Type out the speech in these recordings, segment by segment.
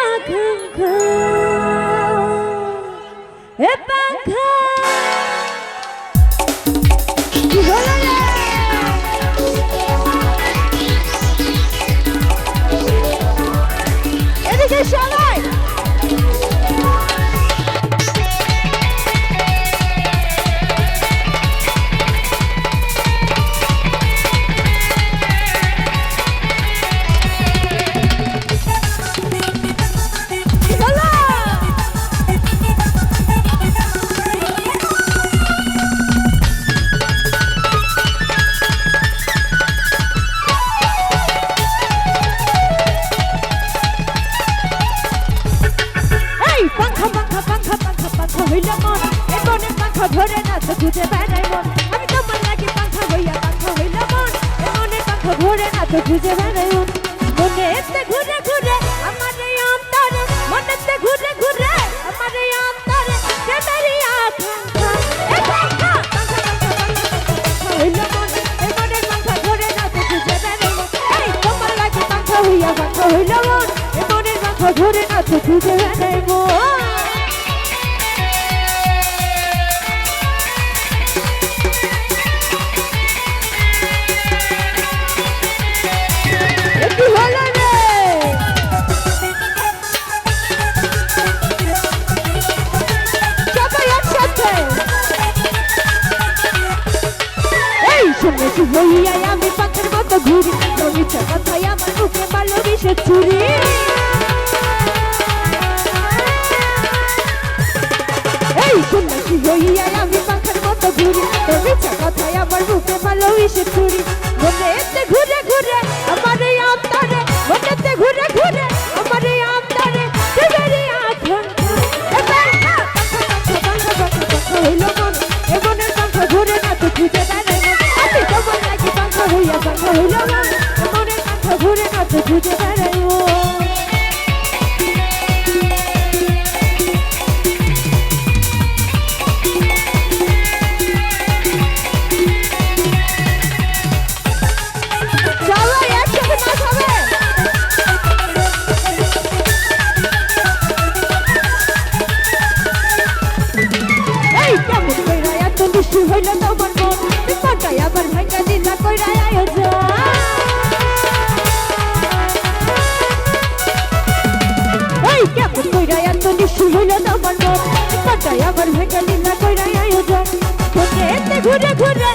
প্রেমের আকাঙ্ক্ষা হইল মন এ মনে পাখা ধরে না তো খুঁজে বেড়াই মন। আমি তোমার লাগে পাখা হইয়া পাখা হইল মন এ মনে পাখা ধরে না তো খুঁজে বেড়াই মন। মনে এতে ঘুরে ঘুরে আমার এই অন্তরে মনেতে ঘুরে ঘুরে আমার এই অন্তরে আকাঙ্ক্ষা পাখা পাখা পাখা হইল ধরে না তো খুঁজে খুঁজে বেড়াই তুমি কথাই আমার মুখে মারলো বিষের ছুরি এই শুনেছি হইয়া আমি পাখার মতো ঘুরি। তুমি কথাই আমার মুখে মারলো বিষের ছুরি হইল তোমার মন বিপদটাই আবার ভাঙা দিলা কইরা আয়োজন কেমন কইরা এত নিষ্ঠুর হইল তোমার মন বিপদটাই আবার ভাঙা দিলা কইরা আয়োজন ঘুরে ঘুরে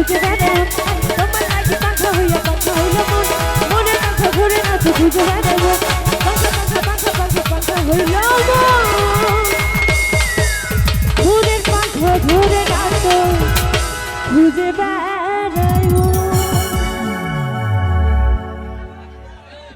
খুঁজে বেড়াই তোমার লাগি পাখা হইয়া পাখা হইল মন। মনে পাখা ঘুরে না তো খুঁজে বেড়াই পাখা পাখা পাখা পাখা পাখা হইল মন। ঘুরে পাখা ঘুরে না তো খুঁজে বেড়াই